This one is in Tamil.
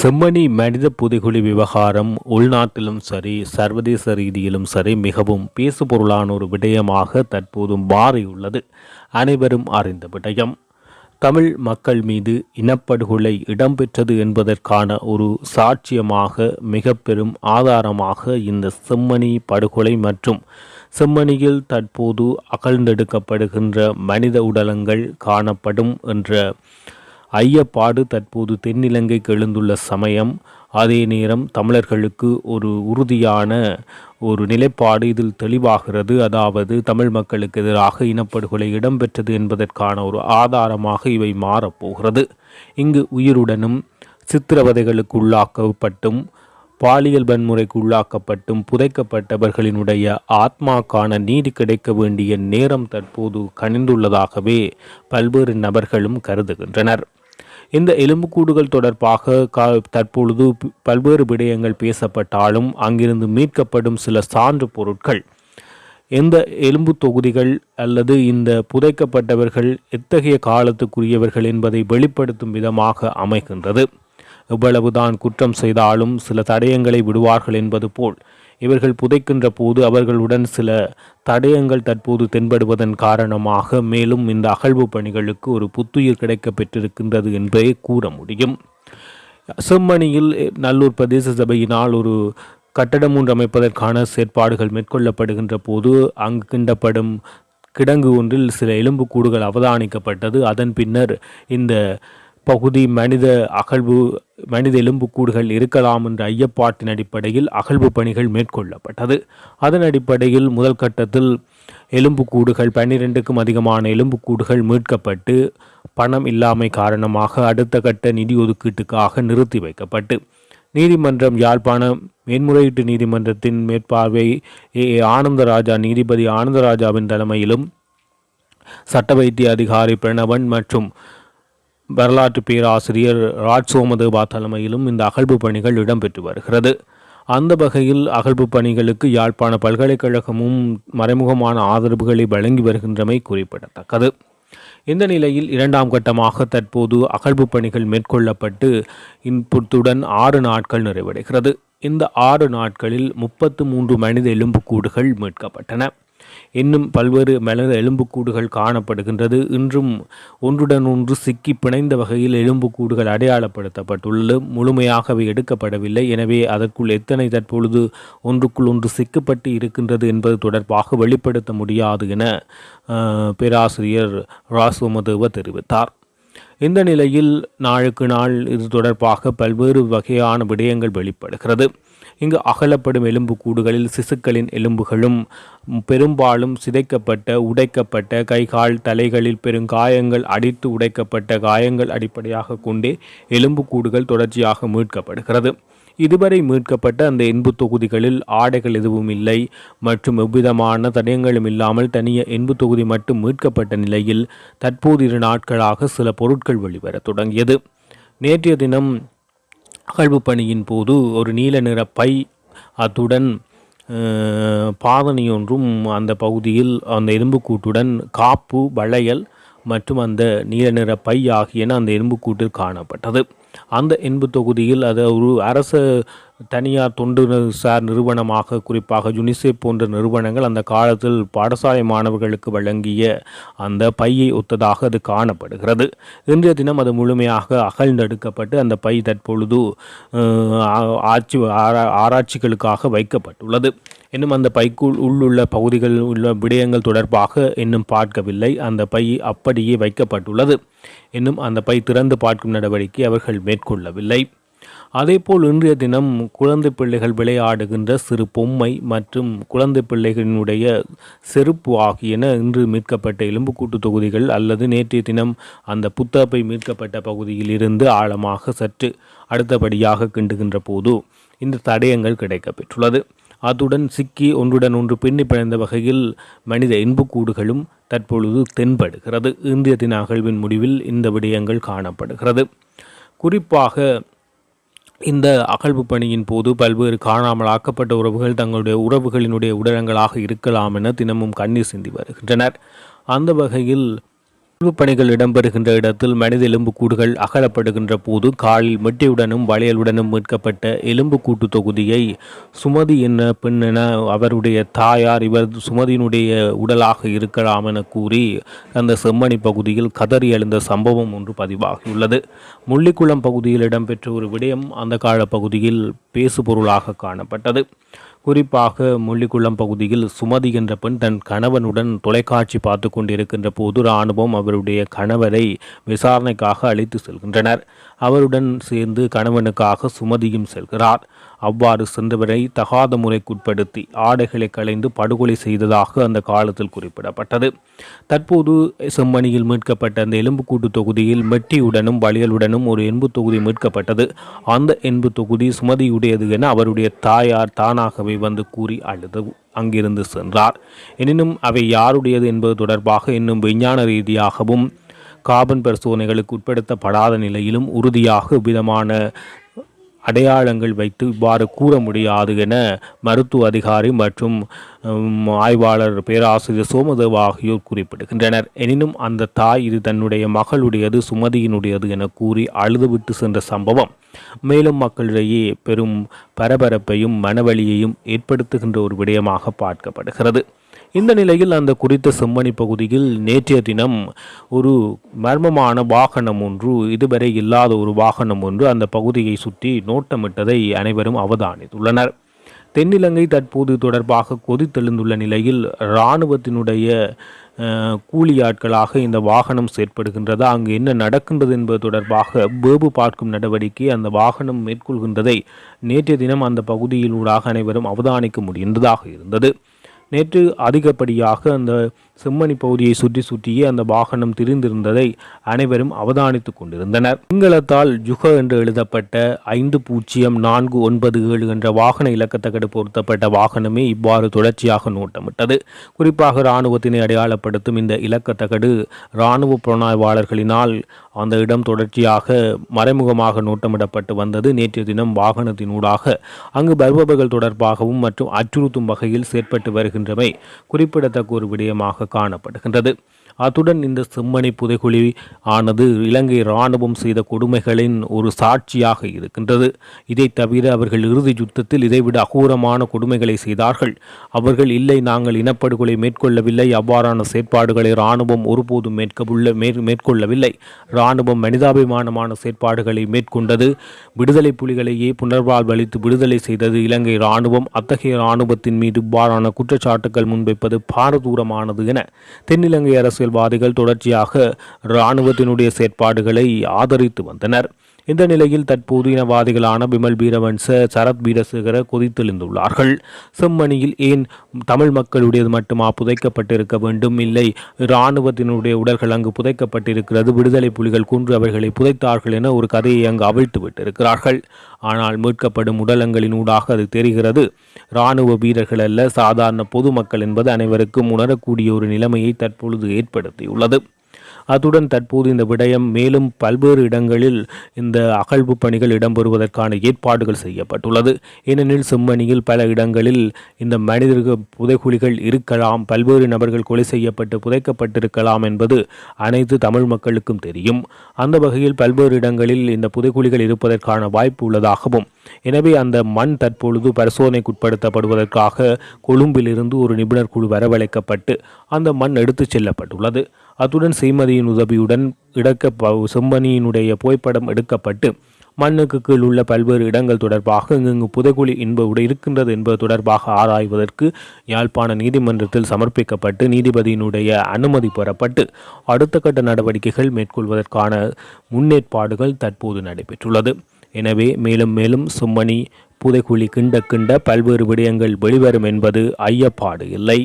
செம்மணி மனித புதைகுழி விவகாரம் உள்நாட்டிலும் சரி சர்வதேச ரீதியிலும் சரி மிகவும் பேசுபொருளான ஒரு விடயமாக தற்போதும் மாறியுள்ளது அனைவரும் அறிந்த விடயம். தமிழ் மக்கள் மீது இனப்படுகொலை இடம்பெற்றது என்பதற்கான ஒரு சாட்சியமாக மிக பெரும் ஆதாரமாக இந்த செம்மணி படுகொலை மற்றும் செம்மணியில் தற்போது அகழ்ந்தெடுக்கப்படுகின்ற மனித உடலங்கள் காணப்படும் என்ற ஐயப்பாடு தற்போது தென்னிலங்கைக்கு எழுந்துள்ள சமயம். அதே நேரம் தமிழர்களுக்கு ஒரு உறுதியான ஒரு நிலைப்பாடு இதில் தெளிவாகிறது. அதாவது தமிழ் மக்களுக்கு எதிராக இனப்படுகொலை இடம்பெற்றது என்பதற்கான ஒரு ஆதாரமாக இவை மாறப்போகிறது இங்கு உயிருடனும் சித்திரவதைகளுக்கு உள்ளாக்கப்பட்டும் பாலியல் வன்முறைக்கு உள்ளாக்கப்பட்டும் புதைக்கப்பட்டவர்களினுடைய ஆத்மாக்கான நீதி கிடைக்க வேண்டிய நேரம் தற்போது கணிந்துள்ளதாகவே பல்வேறு நபர்களும் கருதுகின்றனர். இந்த எலும்புக்கூடுகள் தொடர்பாக தற்பொழுது பல்வேறு விடயங்கள் பேசப்பட்டாலும் அங்கிருந்து மீட்கப்படும் சில சான்று பொருட்கள். எந்த எலும்பு தொகுதிகள் அல்லது இந்த புதைக்கப்பட்டவர்கள் எத்தகைய காலத்துக்குரியவர்கள் என்பதை வெளிப்படுத்தும் விதமாக அமைகின்றது. எவ்வளவுதான் குற்றம் செய்தாலும் சில தடயங்களை விடுவார்கள் என்பது போல். இவர்கள் புதைக்கின்ற போது அவர்களுடன் சில தடயங்கள் தற்போது தென்படுவதன் காரணமாக மேலும் இந்த அகழ்வு பணிகளுக்கு ஒரு புத்துயிர் கிடைக்க பெற்றிருக்கின்றது என்பதை கூற முடியும். செம்மணியில் நல்லூர் பிரதேச சபையினால் ஒரு கட்டடம் ஒன்று அமைப்பதற்கான செயற்பாடுகள் மேற்கொள்ளப்படுகின்ற போது அங்கு கிண்டப்படும் கிடங்கு ஒன்றில் சில எலும்புக்கூடுகள் அவதானிக்கப்பட்டது. அதன் பின்னர் இந்த பகுதி மனித அகழ்வு மனித எலும்புக்கூடுகள் இருக்கலாம் என்ற ஐயப்பாட்டின் அடிப்படையில் அகழ்வு பணிகள் மேற்கொள்ளப்பட்டது. அதன் அடிப்படையில் முதல் கட்டத்தில் எலும்புக்கூடுகள் பன்னிரெண்டுக்கும் அதிகமான எலும்புக்கூடுகள் மீட்கப்பட்டு பணம் இல்லாமை காரணமாக அடுத்த கட்ட நிதி ஒதுக்கீட்டுக்காக நிறுத்தி வைக்கப்பட்டு நீதிமன்றம் யாழ்ப்பாணம் மேன்முறையீட்டு நீதிமன்றத்தின் மேற்பார்வை ஏ. ஆனந்தராஜா நீதிபதி ஆனந்தராஜாவின் தலைமையிலும் சட்ட வைத்திய அதிகாரி பிரணவன் மற்றும் வரலாற்று பேராசிரியர் ராஜ் சோமதேவா தலைமையிலும் இந்த அகழ்வு பணிகள் இடம்பெற்று வருகிறது. அந்த வகையில் அகழ்வு பணிகளுக்கு யாழ்ப்பாண பல்கலைக்கழகமும் மறைமுகமான ஆதரவுகளை வழங்கி வருகின்றமை குறிப்பிடத்தக்கது. இந்த நிலையில் இரண்டாம் கட்டமாக தற்போது அகழ்வு பணிகள் மேற்கொள்ளப்பட்டு இன்புத்துடன் ஆறு நாட்கள் நிறைவடைகிறது. இந்த ஆறு நாட்களில் முப்பத்து மூன்று மனித எலும்புக்கூடுகள் மீட்கப்பட்டன. இன்னும் பல்வேறு மலர் எலும்புக்கூடுகள் காணப்படுகின்றது. இன்றும் ஒன்றுடன் ஒன்று சிக்கி பிணைந்த வகையில் எலும்புக்கூடுகள் அடையாளப்படுத்தப்பட்டுள்ளது. முழுமையாகவே எடுக்கப்படவில்லை. எனவே அதற்குள் எத்தனை தற்பொழுது ஒன்றுக்குள் ஒன்று சிக்கப்பட்டு இருக்கின்றது என்பது தொடர்பாக வெளிப்படுத்த முடியாது என பேராசிரியர் ராசுமதேவ தெரிவித்தார். இந்த நிலையில் நாளுக்கு நாள் இது தொடர்பாக பல்வேறு வகையான விடயங்கள் வெளிப்படுகிறது. இங்கு அகலப்படும் எலும்பு கூடுகளில் சிசுக்களின் எலும்புகளும் பெரும்பாலும் சிதைக்கப்பட்ட உடைக்கப்பட்ட கைகால் தலைகளில் பெருங்காயங்கள் அடித்து உடைக்கப்பட்ட காயங்கள் அடிப்படையாக கொண்டே எலும்பு கூடுகள் தொடர்ச்சியாக மீட்கப்படுகிறது. இதுவரை மீட்கப்பட்ட அந்த எண்பு தொகுதிகளில் ஆடைகள் எதுவும் இல்லை. மற்றும் எவ்விதமான தடயங்களும் இல்லாமல் தனிய எண்பு தொகுதி மட்டும் மீட்கப்பட்ட நிலையில் தற்போது இரு நாட்களாக சில பொருட்கள் வெளிவர தொடங்கியது. நேற்றைய தினம் அகழ்வு பணியின் போது ஒரு நீல நிற பை அத்துடன் பாதனையொன்றும் ஒன்றும் அந்த பகுதியில் அந்த எறும்புக்கூட்டுடன் காப்பு வளையல் மற்றும் அந்த நீல நிற பை ஆகியன அந்த எறும்புக்கூட்டில் காணப்பட்டது. அந்த எண்பு தொகுதியில் அது ஒரு அரச தனியார் தொண்டு சார் நிறுவனமாக குறிப்பாக யுனிசெஃப் போன்ற நிறுவனங்கள் அந்த காலத்தில் பாடசாலை மாணவர்களுக்கு வழங்கிய அந்த பையை ஒத்ததாக அது காணப்படுகிறது. இன்றைய தினம் அது முழுமையாக அகழ்ந்தெடுக்கப்பட்டு அந்த பை தற்பொழுது ஆட்சி ஆராய்ச்சிகளுக்காக வைக்கப்பட்டுள்ளது. இன்னும் அந்த பைக்குள் உள்ளுள்ள பகுதிகள் உள்ள விடயங்கள் தொடர்பாக இன்னும் பார்க்கவில்லை. அந்த பை அப்படியே வைக்கப்பட்டுள்ளது. இன்னும் அந்த பை திறந்து பார்க்கும் நடவடிக்கை அவர்கள் மேற்கொள்ளவில்லை. அதேபோல் இன்றைய தினம் குழந்தை பிள்ளைகள் விளையாடுகின்ற சிறு பொம்மை மற்றும் குழந்தை பிள்ளைகளினுடைய செருப்பு ஆகியன இன்று மீட்கப்பட்ட எலும்புக்கூட்டு தொகுதிகள் அல்லது நேற்றைய தினம் அந்த புத்தகப்பை மீட்கப்பட்ட பகுதியில் இருந்து ஆழமாக சற்று அடுத்தபடியாக கிண்டுகின்ற போது இந்த தடயங்கள் கிடைக்கப்பெற்றுள்ளது. அத்துடன் சிக்கி ஒன்றுடன் ஒன்று பின்னி பிணைந்த வகையில் மனித இன்புக்கூடுகளும் தற்பொழுது தென்படுகிறது. இந்திய தின அகழ்வின் முடிவில் இந்த விடயங்கள் காணப்படுகிறது. குறிப்பாக இந்த அகழ்வு பணியின் போது பல்வேறு காணாமல் ஆக்கப்பட்ட உறவுகள் தங்களுடைய உறவுகளினுடைய உடலங்களாக இருக்கலாம் என தினமும் கண்ணீர் சிந்தி வருகின்றனர். அந்த வகையில் அகழ்வுப் பணிகள் இடம்பெறுகின்ற இடத்தில் மனித எலும்புக்கூடுகள் அகலப்படுகின்ற போது காலில் மெட்டியுடனும் வளையலுடனும் மீட்கப்பட்ட எலும்புக்கூட்டு தொகுதியை சுமதி என்ன பெண் என அவருடைய தாயார் இவர் சுமதியினுடைய உடலாக இருக்கலாம் என கூறி அந்த செம்மணி பகுதியில் கதறி எழுந்த சம்பவம் ஒன்று பதிவாகியுள்ளது. முள்ளிக்குளம் பகுதியில் இடம்பெற்ற ஒரு விடயம் அந்த கால பகுதியில் பேசுபொருளாக காணப்பட்டது. குறிப்பாக முள்ளிக்குளம் பகுதியில் சுமதி என்ற பெண் தன் கணவனுடன் தொலைக்காட்சி பார்த்து கொண்டிருக்கின்ற போது இராணுவம் அவருடைய கணவரை விசாரணைக்காக அழைத்து செல்கின்றனர். அவருடன் சேர்ந்து கணவனுக்காக சுமதியும் செல்கிறார். அவ்வாறு சென்றவரை தகாத முறைக்குட்படுத்தி ஆடைகளை களைந்து படுகொலை செய்ததாக அந்த காலத்தில் குறிப்பிடப்பட்டது. தற்போது செம்மணியில் மீட்கப்பட்ட அந்த எலும்புக்கூட்டு தொகுதியில் மெட்டியுடனும் வளியலுடனும் ஒரு எண்பு தொகுதி மீட்கப்பட்டது. அந்த எண்பு தொகுதி சுமதியுடையது என அவருடைய தாயார் தானாகவே வந்து கூறி அழுது அங்கிருந்து சென்றார். எனினும் அவை யாருடையது என்பது தொடர்பாக இன்னும் விஞ்ஞான ரீதியாகவும் காபன் பரிசோதனைகளுக்கு உட்படுத்தப்படாத நிலையிலும் உறுதியாக விதமான அடையாளங்கள் வைத்து இவ்வாறு கூற முடியாது என மருத்துவ அதிகாரி மற்றும் ஆய்வாளர் பேராசிரியர் சோமதேவ ஆகியோர் குறிப்பிடுகின்றனர். எனினும் அந்த தாய் இது தன்னுடைய மகளுடையது சுமதியினுடையது என கூறி அழுதுவிட்டு சென்ற சம்பவம். மேலும் மக்களிடையே பெரும் பரபரப்பையும் மனவழியையும் ஏற்படுத்துகின்ற ஒரு விடயமாக பார்க்கப்படுகிறது. இந்த நிலையில் அந்த குறித்த செம்மணி பகுதியில் நேற்றைய தினம் ஒரு மர்மமான வாகனம் ஒன்று இதுவரை இல்லாத ஒரு வாகனம் ஒன்று அந்த பகுதியை சுற்றி நோட்டமிட்டதை அனைவரும் அவதானித்துள்ளனர். தென்னிலங்கை தற்போது தொடர்பாக கொதித்தெழுந்துள்ள நிலையில் இராணுவத்தினுடைய கூலி ஆட்களாக இந்த வாகனம் செயற்படுகின்றதா. அங்கு என்ன நடக்கின்றது என்பது தொடர்பாக வேபு பார்க்கும் நடவடிக்கை அந்த வாகனம் மேற்கொள்கின்றதை நேற்றைய தினம் அந்த பகுதியில் ஊடாக அனைவரும் அவதானிக்க முடிந்ததாக இருந்தது. நேற்று அதிகப்படியாக அந்த செம்மணி பகுதியை சுற்றி சுற்றியே அந்த வாகனம் திரிந்திருந்ததை அனைவரும் அவதானித்து கொண்டிருந்தனர். சிங்களத்தால் ஜுக என்று எழுதப்பட்ட ஐந்து பூஜ்ஜியம் நான்கு ஒன்பது ஏழு என்ற வாகன இலக்கத்தகடு பொருத்தப்பட்ட வாகனமே இவ்வாறு தொடர்ச்சியாக நோட்டமிட்டது. குறிப்பாக இராணுவத்தினை அடையாளப்படுத்தும் இந்த இலக்கத்தகடு இராணுவ புலனாய்வாளர்களினால் அந்த இடம் தொடர்ச்சியாக மறைமுகமாக நோட்டமிடப்பட்டு வந்தது. நேற்றைய தினம் வாகனத்தினூடாக அங்கு வருபவர்கள் தொடர்பாகவும் மற்றும் அச்சுறுத்தும் வகையில் செயற்பட்டு வருகின்றமை குறிப்பிடத்தக்க ஒரு விடயமாக காணப்படுகின்றது. அத்துடன் இந்த செம்மணி புதைகுழி ஆனது இலங்கை இராணுவம் செய்த கொடுமைகளின் ஒரு சாட்சியாக இருக்கின்றது. இதை தவிர அவர்கள் இறுதி யுத்தத்தில் இதைவிட அகூரமான கொடுமைகளை செய்தார்கள். அவர்கள் இல்லை நாங்கள் இனப்படுகொலை மேற்கொள்ளவில்லை. அவ்வாறான செயற்பாடுகளை இராணுவம் ஒருபோதும் மேற்கவுள்ள மேற்கொள்ளவில்லை. இராணுவம் மனிதாபிமானமான செயற்பாடுகளை மேற்கொண்டது. விடுதலை புலிகளையே புனர்வாழ்வளித்து விடுதலை செய்தது இலங்கை இராணுவம். அத்தகைய இராணுவத்தின் மீது இவ்வாறான குற்றச்சாட்டுகள் முன்வைப்பது பாரதூரமானது என தென்னிலங்கை அரசு அரசியல்வாதிகள் தொடர்ச்சியாக இராணுவத்தினுடைய செயற்பாடுகளை ஆதரித்து வந்தனர். இந்த நிலையில் தற்போது இனவாதிகளான பிமல் வீரவன்ச சரத் வீரசேகர கொதித்தெழுந்துள்ளார்கள். செம்மணியில் ஏன் தமிழ் மக்களுடையது மட்டுமா புதைக்கப்பட்டிருக்க வேண்டும்? இல்லை இராணுவத்தினுடைய உடல்கள் அங்கு புதைக்கப்பட்டிருக்கிறது விடுதலை புலிகள் கொன்று அவர்களை புதைத்தார்கள் என ஒரு கதையை அங்கு அவிழ்த்து விட்டிருக்கிறார்கள். ஆனால் மீட்கப்படும் உடலங்களின் ஊடாக அது தெரிகிறது. இராணுவ வீரர்கள் அல்ல சாதாரண பொதுமக்கள் என்பது அனைவருக்கும் உணரக்கூடிய ஒரு நிலைமையை தற்பொழுது ஏற்படுத்தியுள்ளது. அத்துடன் தற்போது இந்த விடயம் மேலும் பல்வேறு இடங்களில் இந்த அகழ்வு பணிகள் இடம்பெறுவதற்கான ஏற்பாடுகள் செய்யப்பட்டுள்ளது. ஏனெனில் செம்மணியில் பல இடங்களில் இந்த மனிதர்கள் புதைகுழிகள் இருக்கலாம் பல்வேறு நபர்கள் கொலை செய்யப்பட்டு புதைக்கப்பட்டிருக்கலாம் என்பது அனைத்து தமிழ் மக்களுக்கும் தெரியும். அந்த வகையில் பல்வேறு இடங்களில் இந்த புதைக்குழிகள் இருப்பதற்கான வாய்ப்பு உள்ளதாகவும் எனவே அந்த மண் தற்பொழுது பரிசோதனைக்குட்படுத்தப்படுவதற்காக கொழும்பிலிருந்து ஒரு நிபுணர் குழு வரவழைக்கப்பட்டு அந்த மண் எடுத்துச் செல்லப்பட்டுள்ளது. அத்துடன் செய்மதியின் உதவியுடன் இடக்க செம்பனியினுடைய புகைப்படம் எடுக்கப்பட்டு மண்ணுக்கு கீழ் உள்ள பல்வேறு இடங்கள் தொடர்பாக இங்கு புதைகுழி என்பது இருக்கின்றது என்பது தொடர்பாக ஆராய்வதற்கு யாழ்ப்பாண நீதிமன்றத்தில் சமர்ப்பிக்கப்பட்டு நீதிபதியினுடைய அனுமதி பெறப்பட்டு அடுத்த கட்ட நடவடிக்கைகள் மேற்கொள்வதற்கான முன்னேற்பாடுகள் தற்போது நடைபெற்றுள்ளது. எனவே மேலும் மேலும் சும்மணி புதைக்குழி கிண்ட கிண்ட பல்வேறு விடயங்கள் வெளிவரும் என்பது ஐயப்பாடு இல்லை.